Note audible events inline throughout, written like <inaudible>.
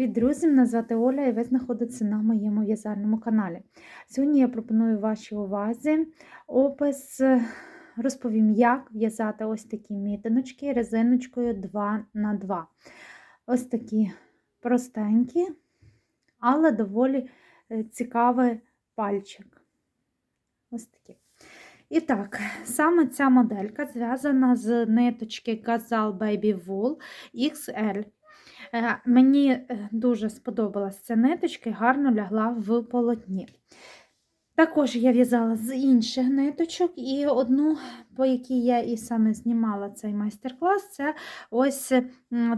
Привіт, друзі! Мене звати Оля і ви знаходитеся на моєму в'язальному каналі. Сьогодні я пропоную вашій увазі опис, розповім, як в'язати ось такі мітиночки резиночкою 2х2. Ось такі простенькі, але доволі е, цікавий пальчик. Ось такі. І так, саме ця моделька зв'язана з ниточки Gazal Baby Wool XL. Е, Мені е, дуже сподобалася ця ниточка і гарно лягла в полотні. Також я в'язала з інших ниточок, і одну, по якій я і саме знімала цей майстер-клас, це ось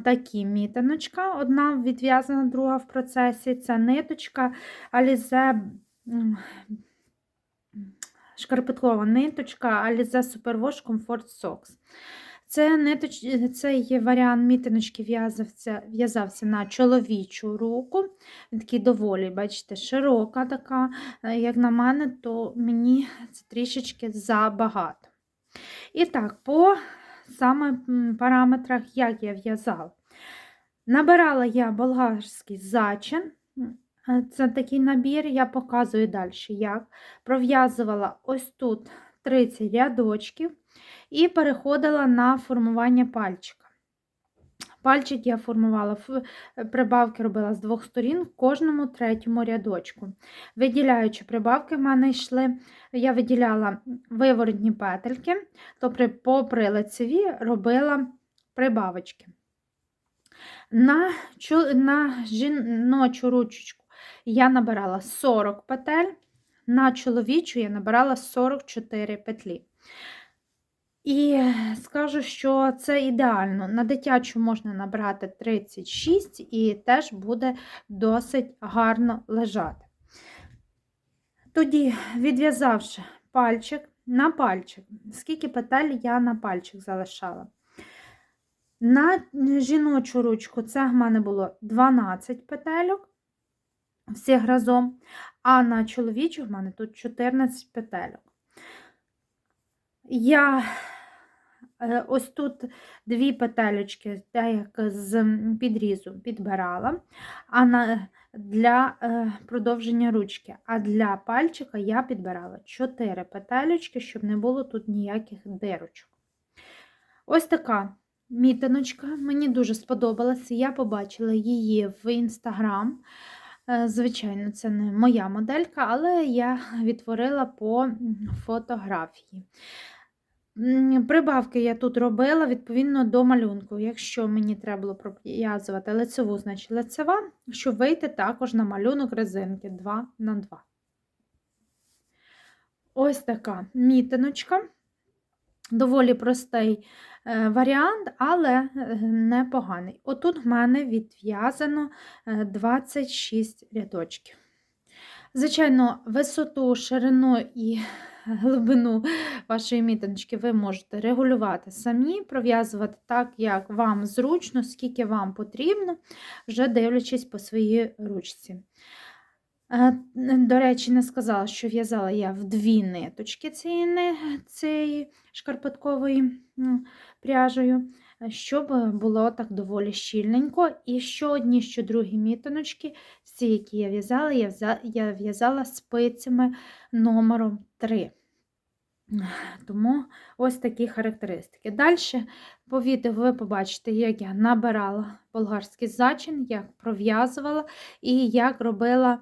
такі мітиночка. Одна відв'язана, друга в процесі. Це ниточка Alize шкарпеткова ниточка Alize Superwash Comfort Socks. Це ниточ... Цей варіант мітиночки в'язався в'язався на чоловічу руку. Він такий доволі, бачите, широка така. Е, Як на мене, то мені це трішечки забагато. І так, по саме параметрах, як я в'язала. Набирала я болгарський зачин. Е, Це такий набір, я показую далі, як. Пров'язувала ось тут 30 рядочків і переходила на формування пальчика. Пальчик я формувала, прибавки робила з двох сторін в кожному третьому рядочку. Виділяючи прибавки, в мене йшли, я виділяла виворотні петельки, то при, попри лицеві робила прибавочки. На, на жіночу ручечку я набирала 40 петель, на чоловічу я набирала 44 петлі. І скажу, що це ідеально. На дитячу можна набрати 36 і теж буде досить гарно лежати. Тоді, відв'язавши пальчик на пальчик, скільки петель я на пальчик залишала. На жіночу ручку це в мене було 12 петельок всіх разом, а на чоловічу в мене тут 14 петельок. Я е, ось тут дві петелечки, як з підрізу підбирала, а на, для е, продовження ручки. А для пальчика я підбирала 4 петелечки, щоб не було тут ніяких дирочок. Ось така мітиночка. Мені дуже сподобалася. Я побачила її в інстаграм. Е, Звичайно, це не моя моделька, але я відтворила по фотографії. Прибавки я тут робила відповідно до малюнку. Якщо мені треба було пров'язувати лицеву, значить лицева, щоб вийти також на малюнок резинки 2 на 2 Ось така мітиночка. Доволі простий е, варіант, але е, непоганий. Отут в мене відв'язано е, 26 рядочків. Звичайно, висоту, ширину і глибину вашої мітиночки ви можете регулювати самі, пров'язувати так, як вам зручно, скільки вам потрібно, вже дивлячись по своїй ручці. Е, До речі, не сказала, що в'язала я в дві ниточки цієї, цієї шкарпеткової пряжею, щоб було так доволі щільненько. І що одні, що другі мітиночки, всі, які я в'язала, я в'язала спицями номером 3. Тому ось такі характеристики. Далі по відео ви побачите, як я набирала болгарський зачин, як пров'язувала і як робила е,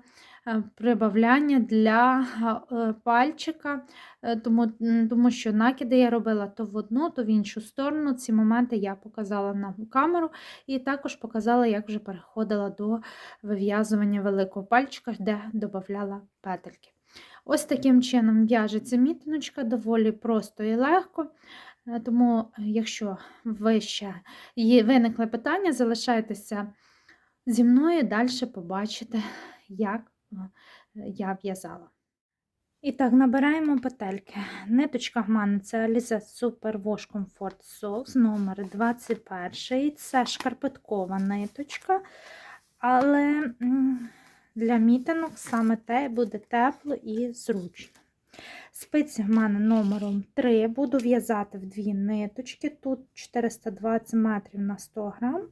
прибавляння для е, пальчика, е, тому, тому що накиди я робила то в одну, то в іншу сторону. Ці моменти я показала на камеру і також показала, як вже переходила до вив'язування великого пальчика, де додавала петельки. Ось таким чином в'яжеться мітиночка, доволі просто і легко. Е, Тому, е, якщо ви ще виникли питання, залишайтеся зі мною, далі побачите, як е, я в'язала. І так, набираємо петельки. Ниточка в мене це Alize Super Wash Comfort Socks номер 21. Це шкарпеткова ниточка, але для мітинок саме те буде тепло і зручно. Спиці в мене номером 3. Буду в'язати в дві ниточки. Тут 420 метрів на 100 грам.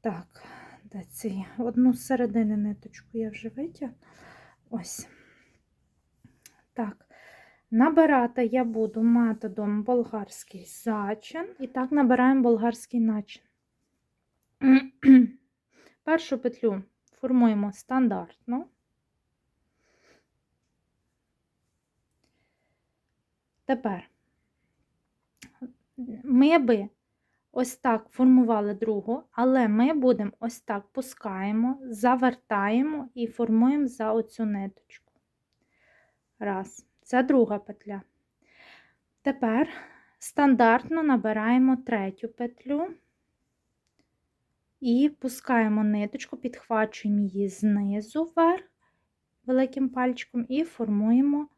Так, Де ці? Одну з середини ниточку я вже витягнула. Ось. Так. Набирати я буду методом болгарський зачин. І так набираємо болгарський начин. <clears throat> Першу петлю формуємо стандартно. Тепер ми би ось так формували другу, але ми будемо ось так пускаємо, завертаємо і формуємо за оцю ниточку. Раз. Це друга петля. Тепер стандартно набираємо третю петлю і пускаємо ниточку, підхвачуємо її знизу вверх великим пальчиком і формуємо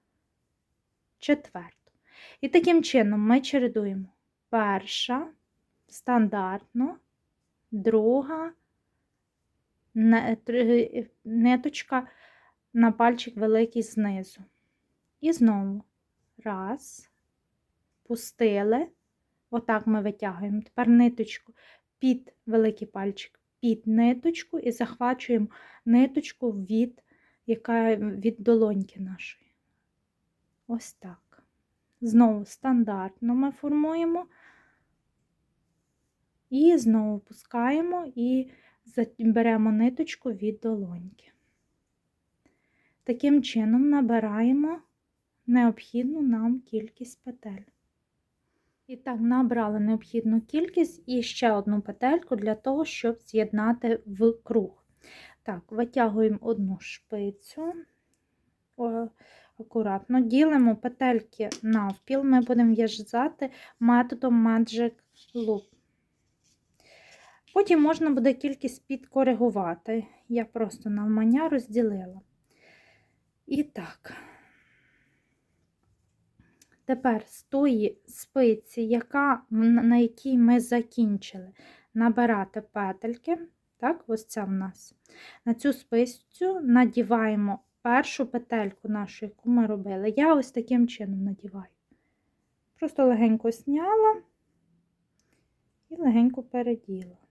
четверту. І таким чином ми чередуємо перша, стандартно, друга ниточка на пальчик великий знизу. І знову раз, пустили, отак ми витягуємо. Тепер ниточку під великий пальчик, під ниточку і захвачуємо ниточку від, яка від долоньки нашої. Ось так. Знову стандартно ми формуємо. І знову пускаємо і беремо ниточку від долоньки. Таким чином набираємо необхідну нам кількість петель. І так, набрали необхідну кількість і ще одну петельку для того, щоб з'єднати в круг. Так, витягуємо одну шпицю. Акуратно ділимо петельки навпіл, ми будемо в'язати методом Magic Loop. Потім можна буде кількість підкоригувати. Я просто навмання розділила. І так. Тепер з тої спиці, яка, на якій ми закінчили набирати петельки, так, ось ця в нас. На цю спицю надіваємо першу петельку нашу, яку ми робили. Я ось таким чином надіваю. Просто легенько зняла і легенько переділа.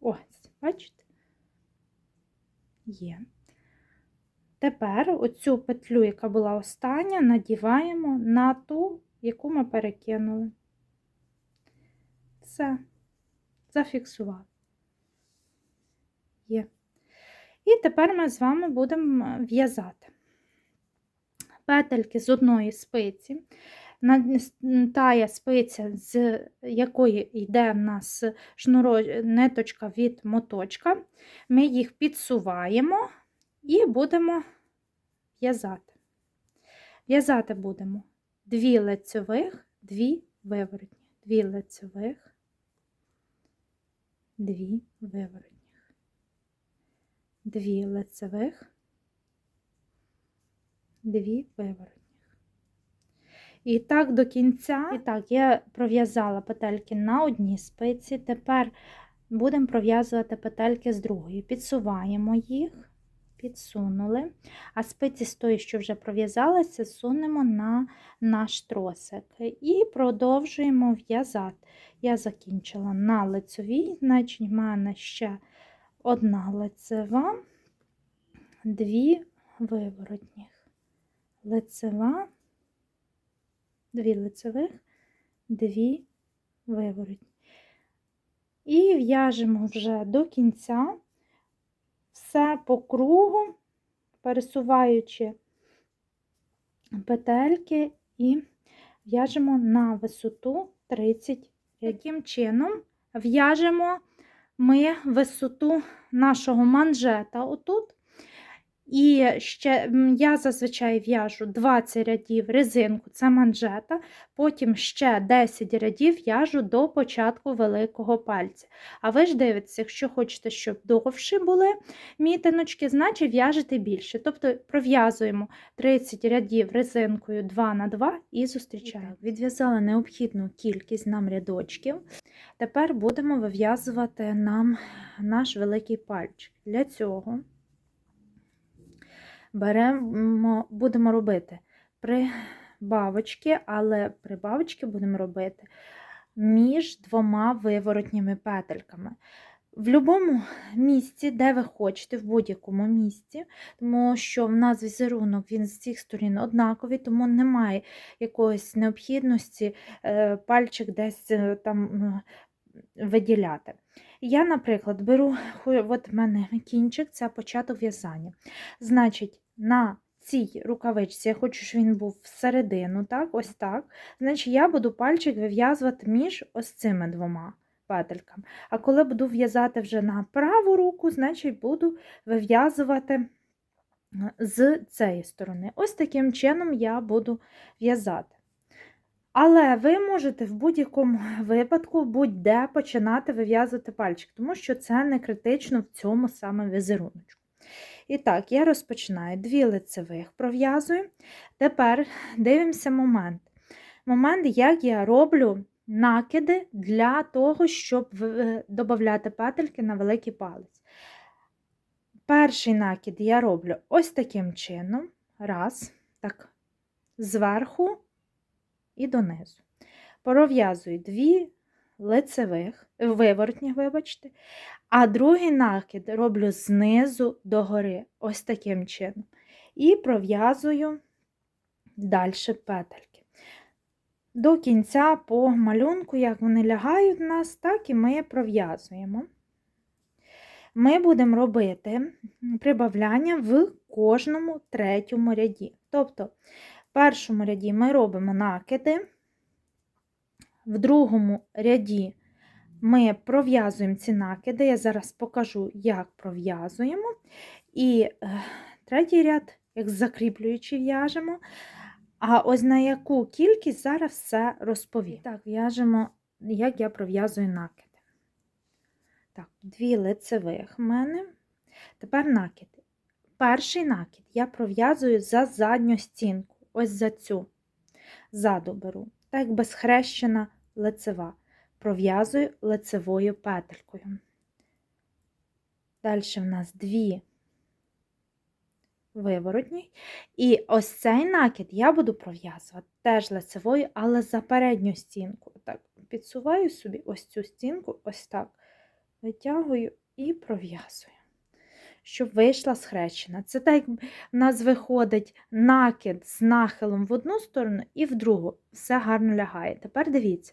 Ось, бачите? Є. Тепер оцю петлю, яка була остання, надіваємо на ту, яку ми перекинули. Все, зафіксували. Є. І тепер ми з вами будемо в'язати петельки з одної спиці. Тая спиця, з якої йде в нас шнуро... ниточка від моточка, ми їх підсуваємо і будемо в'язати. В'язати будемо дві лицьових, дві виворотні, дві лицьових, дві виворотніх, дві лицевих, дві виворотніх. І так до кінця, і так, я пров'язала петельки на одній спиці, тепер будемо пров'язувати петельки з другої. Підсуваємо їх, підсунули, а спиці з тої, що вже пров'язалися, сунемо на наш тросик і продовжуємо в'язати. Я закінчила на лицевій, значить, в мене ще одна лицева, дві виворотніх. Лицева, дві лицевих, дві виворотні. І в'яжемо вже до кінця все по кругу, пересуваючи петельки і в'яжемо на висоту 30. Таким чином в'яжемо ми висоту нашого манжета отут. І ще я зазвичай в'яжу 20 рядів резинку, це манжета, потім ще 10 рядів в'яжу до початку великого пальця. А ви ж дивитеся, якщо хочете, щоб довші були мітиночки, значить в'яжете більше. Тобто пров'язуємо 30 рядів резинкою 2 на 2 і зустрічаємо. Відв'язала необхідну кількість нам рядочків. Тепер будемо вив'язувати нам наш великий пальчик. Для цього беремо, будемо робити прибавочки, але прибавочки будемо робити між двома виворотніми петельками. В будь-якому місці, де ви хочете, в будь-якому місці, тому що в нас візерунок він з цих сторін однаковий, тому немає якоїсь необхідності е, пальчик десь е, там виділяти. Я, наприклад, беру, от в мене кінчик, це початок в'язання. Значить, на цій рукавичці я хочу, щоб він був всередину, так, ось так. Значить, я буду пальчик вив'язувати між ось цими двома петельками. А коли буду в'язати вже на праву руку, значить буду вив'язувати е, з цієї сторони. Ось таким чином я буду в'язати. Але ви можете в будь-якому <laughs> випадку будь-де починати вив'язувати пальчик, тому що це не критично в цьому саме візеруночку. І так, я розпочинаю дві лицевих пров'язую. Тепер <laughs> дивимося момент. Момент, як я роблю накиди для того, щоб додати петельки на великий палець. Перший накид я роблю ось таким чином. Раз, так, зверху і донизу. Пров'язую дві лицевих, виворотні, вибачте, а другий накид роблю знизу до гори, ось таким чином. І пров'язую далі петельки. До кінця по малюнку, як вони лягають в нас, так і ми пров'язуємо. Ми будемо робити прибавляння в кожному третьому ряді. Тобто, в першому ряді ми робимо накиди, в другому ряді ми пров'язуємо ці накиди. Я зараз покажу, як пров'язуємо. І е, третій ряд, як закріплюючи, в'яжемо. А ось на яку кількість зараз все розповім. Так, в'яжемо, як я пров'язую накиди. Так, дві лицевих в мене. Тепер накиди. Перший накид я пров'язую за задню стінку, ось за цю. Ззаду беру, так якби схрещена лицева. Пров'язую лицевою петелькою. Далі в нас дві виворотні. І ось цей накид я буду пров'язувати теж лицевою, але за передню стінку. Так, підсуваю собі ось цю стінку, ось так. Витягую і пров'язую, щоб вийшла схрещена. Це так, як в нас виходить накид з нахилом в одну сторону і в другу. Все гарно лягає. Тепер дивіться.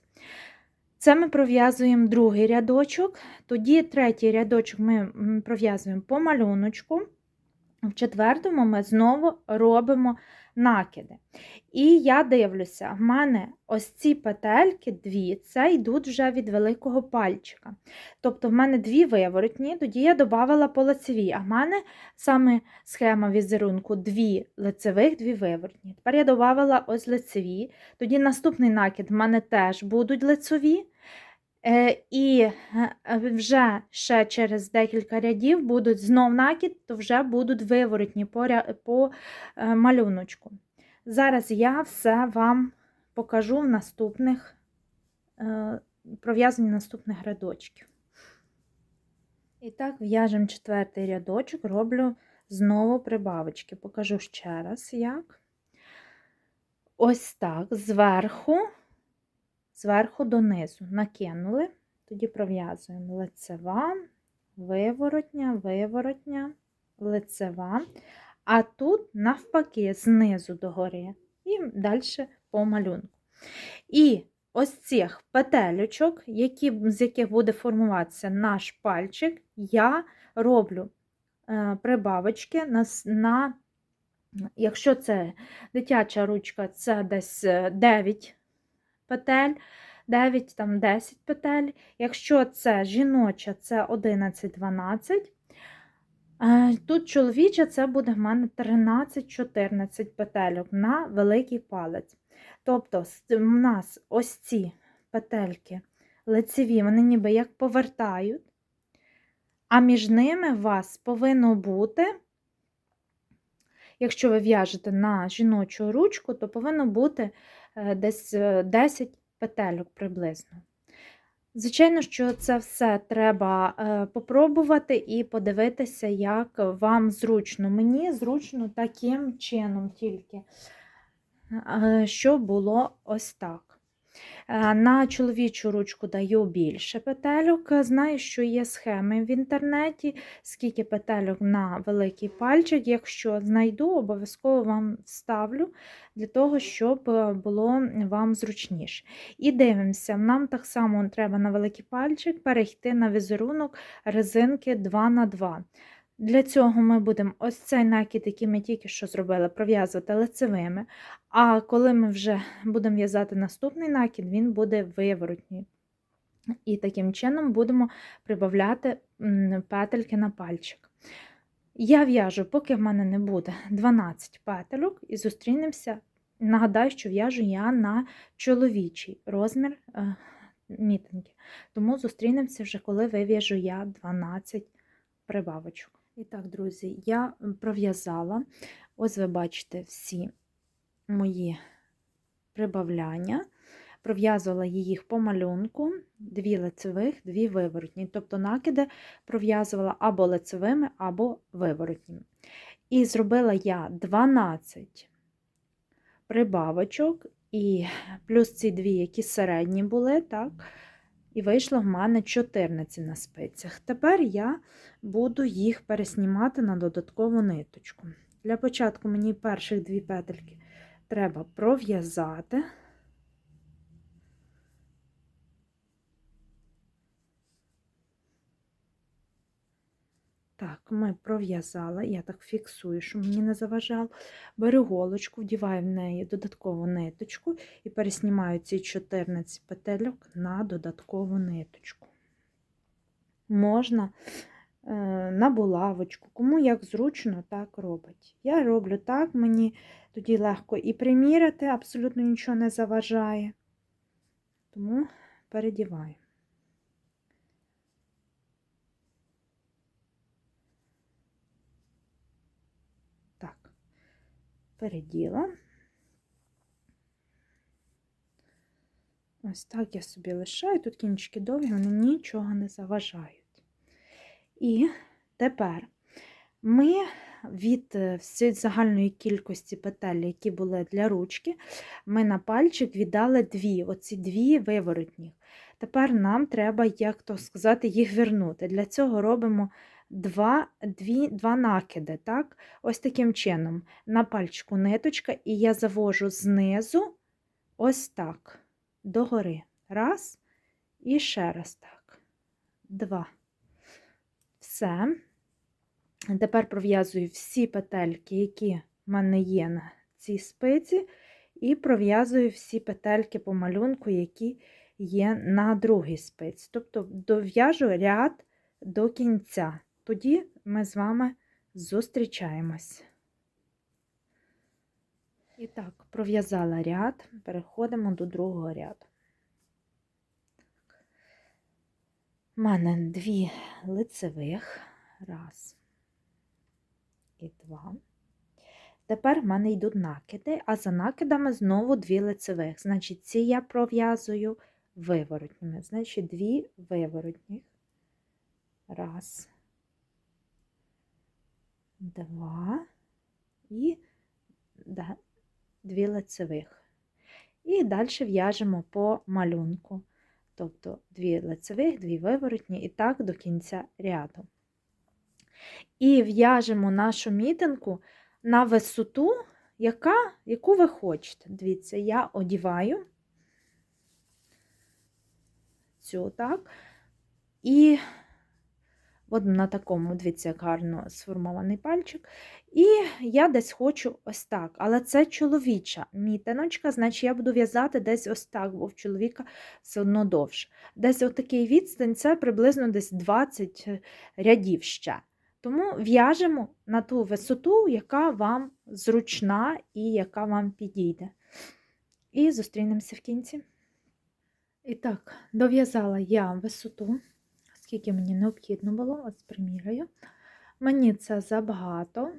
Це ми пров'язуємо другий рядочок, тоді третій рядочок ми пров'язуємо по малюночку. В четвертому ми знову робимо накиди. І я дивлюся, в мене ось ці петельки, дві, це йдуть вже від великого пальчика. Тобто в мене дві виворотні, тоді я додавала по лицевій, а в мене саме схема візерунку дві лицевих, дві виворотні. Тепер я додавала ось лицеві, тоді наступний накид в мене теж будуть лицеві. Е, І е, вже ще через декілька рядів будуть знов накид, то вже будуть виворотні по, по е, малюночку. Зараз я все вам покажу в наступних пров'язані наступних рядочків. І так, в'яжемо четвертий рядочок, роблю знову прибавочки. Покажу ще раз, як. Ось так, зверху зверху донизу накинули, тоді пров'язуємо лицева, виворотня, виворотня, лицева, а тут навпаки, знизу до гори, і далі по малюнку. І ось цих петелючок, які, з яких буде формуватися наш пальчик, я роблю е, прибавочки на, на якщо це дитяча ручка, це десь е, 9 петель, 9, там 10 петель. Якщо це жіноча, це 11-12. Е, Тут чоловіча це буде в мене 13-14 петельок на великий палець. Тобто в нас ось ці петельки лицеві, вони ніби як повертають, а між ними у вас повинно бути, якщо ви в'яжете на жіночу ручку, то повинно бути десь е, 10 петельок приблизно. Звичайно, що це все треба е, попробувати і подивитися, як вам зручно. Мені зручно таким чином тільки, е, що було ось так. Е, На чоловічу ручку даю більше петельок. Знаю, що є схеми в інтернеті, скільки петельок на великий пальчик. Якщо знайду, обов'язково вам вставлю для того, щоб е, було вам зручніше. І дивимося, нам так само треба на великий пальчик перейти на візерунок резинки 2х2. Для цього ми будемо ось цей накид, який ми тільки що зробили, пров'язувати лицевими. А коли ми вже будемо в'язати наступний накид, він буде виворотній. І таким чином будемо прибавляти петельки на пальчик. Я в'яжу, поки в мене не буде 12 петельок, і зустрінемося. Нагадаю, що в'яжу я на чоловічий розмір е, мітинги. Тому зустрінемося вже, коли вив'яжу я 12 прибавочок. І так, друзі, я пров'язала, ось ви бачите всі мої прибавляння. Пров'язувала їх по малюнку, дві лицевих, дві виворотні. Тобто накиди пров'язувала або лицевими, або виворотніми. І зробила я 12 прибавочок, і плюс ці дві, які середні були, так, і вийшло в мене 14 на спицях. Тепер я буду їх переснімати на додаткову ниточку. Для початку мені перших дві петельки треба пров'язати. Так, ми пров'язали, я так фіксую, щоб мені не заважало. Беру голочку, вдіваю в неї додаткову ниточку і переснімаю ці 14 петельок на додаткову ниточку. Можна е, на булавочку, кому як зручно, так робить. Я роблю так, мені тоді легко і приміряти, абсолютно нічого не заважає. Тому передіваю. Так, переділа. Ось так я собі лишаю. Тут кінчики довгі, вони нічого не заважають. І тепер ми від е, всієї загальної кількості петель, які були для ручки, ми на пальчик віддали дві, оці дві виворотні. Тепер нам треба, як то сказати, їх вернути. Для цього робимо два, дві, два накиди. Так? Ось таким чином. На пальчику ниточка, і я завожу знизу ось так, догори. Раз. І ще раз так. Два. Все. Тепер пров'язую всі петельки, які в мене є на цій спиці, і пров'язую всі петельки по малюнку, які є на другій спиці. Тобто дов'яжу ряд до кінця. Тоді ми з вами зустрічаємось. І так, пров'язала ряд, переходимо до другого ряду. У мене дві лицевих. Раз і два. Тепер в мене йдуть накиди, а за накидами знову дві лицевих. Значить, ці я пров'язую виворотніми. Значить, дві виворотніх. Раз, два і да, дві лицевих. І далі в'яжемо по малюнку. Тобто дві лицевих, дві виворотні, і так до кінця ряду. І в'яжемо нашу мітинку на висоту, яка, яку ви хочете. Дивіться, я одіваю цю так. І от на такому, дивіться, гарно сформований пальчик. І я десь хочу ось так. Але це чоловіча мітиночка, значить я буду в'язати десь ось так, бо в чоловіка все одно довше. Десь отакий відстань це приблизно десь 20 рядів ще. Тому в'яжемо на ту висоту, яка вам зручна і яка вам підійде. І зустрінемося в кінці. І так, дов'язала я висоту, скільки мені необхідно було, ось приміряю. Мені це забагато,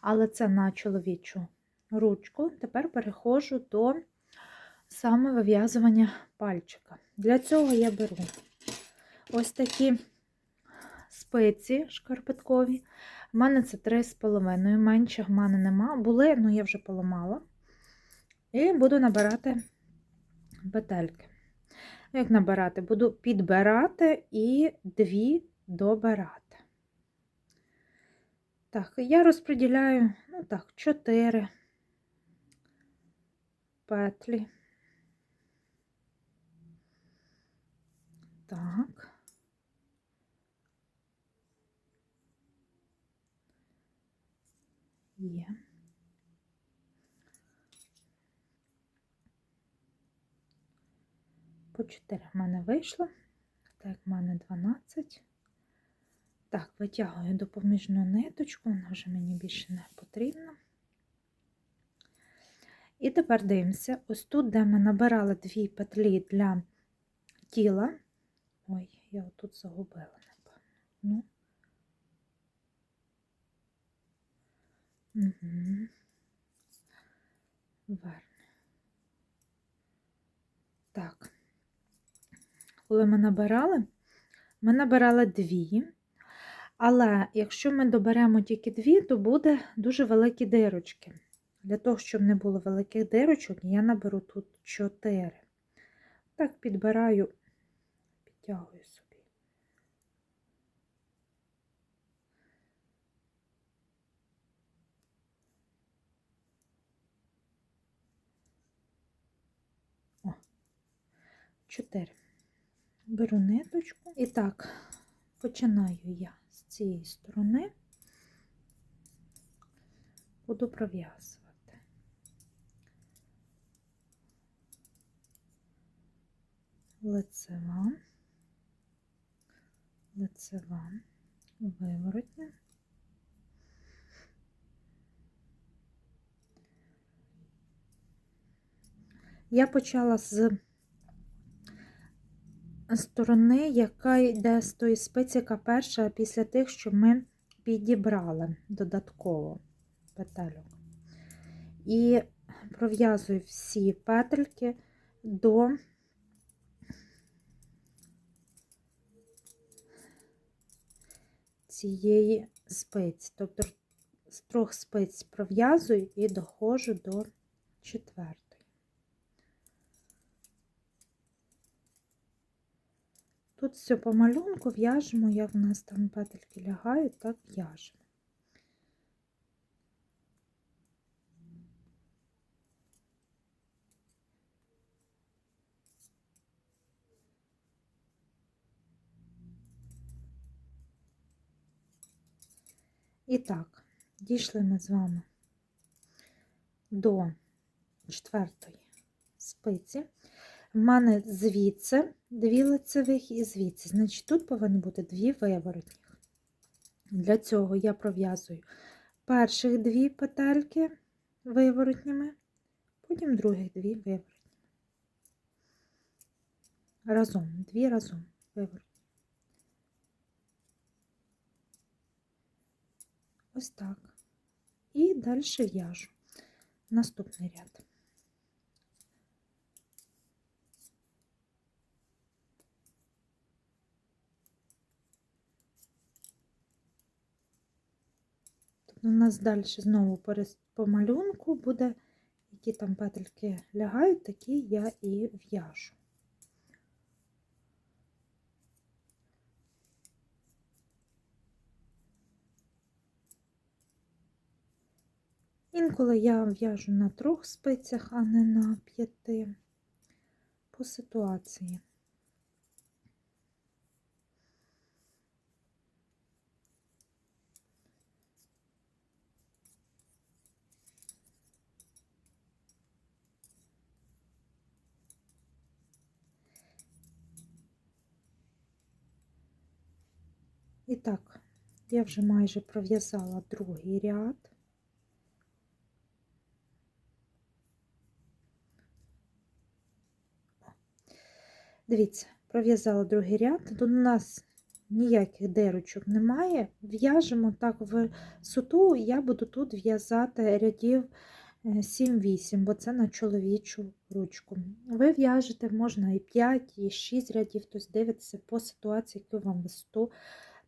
але це на чоловічу ручку. Тепер переходжу до саме вив'язування пальчика. Для цього я беру ось такі спиці шкарпеткові. У мене це 3,5, менше в мене нема. Були, ну я вже поламала. І буду набирати петельки. Як набирати? Буду підбирати і дві добирати. Так, я розподіляю, ну так, 4 петлі. Так. Є. 4 в мене вийшло. Так, в мене 12. Так, витягую допоміжну ниточку, вона вже мені більше не потрібна. І тепер дивимося, ось тут, де ми набирали дві петлі для тіла. Ой, я отут загубила, напевно. Ну. Угу. Так. Коли ми набирали, ми набирали дві. Але якщо ми доберемо тільки дві, то буде дуже великі дирочки. Для того, щоб не було великих дирочок, я наберу тут 4. Так, підбираю, підтягую собі. О, 4. Беру ниточку і так, починаю я з цієї сторони, буду пров'язувати. лицева, лицева, виворотня. Я почала з сторони, яка йде з тої спиці, яка перша після тих, що ми підібрали додатково петельок. І пров'язую всі петельки до цієї спиці. Тобто з трьох спиць пров'язую і доходжу до четвертої. Тут все по малюнку в'яжемо, як в нас там петельки лягають, так в'яжемо. І так, дійшли ми з вами до четвертої спиці. В мене звідси дві лицевих і звідси. Значить, тут повинні бути дві виворотні. Для цього я пров'язую перших дві петельки виворотніми, потім других дві виворотні. Разом, дві разом виворотні. Ось так. І далі в'яжу наступний ряд. У нас далі знову по малюнку буде, які там петельки лягають, такі я і в'яжу. Інколи я в'яжу на трьох спицях, а не на п'яти по ситуації. І так, я вже майже пров'язала другий ряд. Дивіться, пров'язала другий ряд. Тут у нас ніяких дирочок немає. В'яжемо так в суту, я буду тут в'язати рядів 7-8, бо це на чоловічу ручку. Ви в'яжете, можна і 5, і 6 рядів, тобто дивитеся по ситуації, яку вам висоту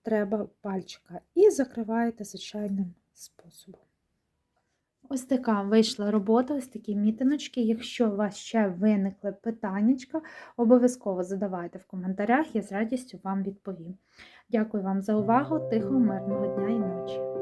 треба пальчика. І закриваєте звичайним способом. Ось така вийшла робота, ось такі мітиночки. Якщо у вас ще виникли питаннячка, обов'язково задавайте в коментарях, я з радістю вам відповім. Дякую вам за увагу, тихого, мирного дня і ночі.